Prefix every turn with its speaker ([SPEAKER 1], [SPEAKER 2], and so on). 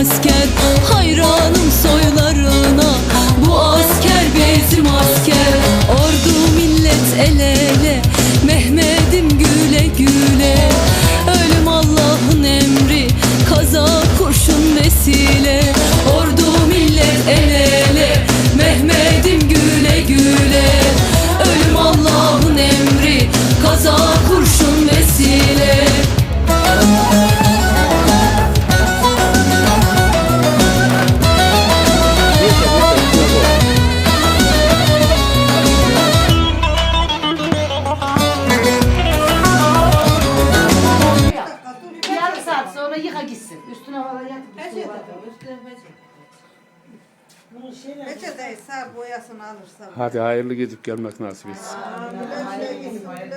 [SPEAKER 1] asker Hayranım soylarına. Bu asker bizim asker. Ordu millet el ele Mehmet
[SPEAKER 2] yıka gitsin. Üstüne valla yat gitsin. Peçete var, üstüne peçete.
[SPEAKER 3] Peçeteyi sar boyasını alırsa. Hadi
[SPEAKER 4] hayırlı gidip gelmek nasip etsin.
[SPEAKER 2] Amin.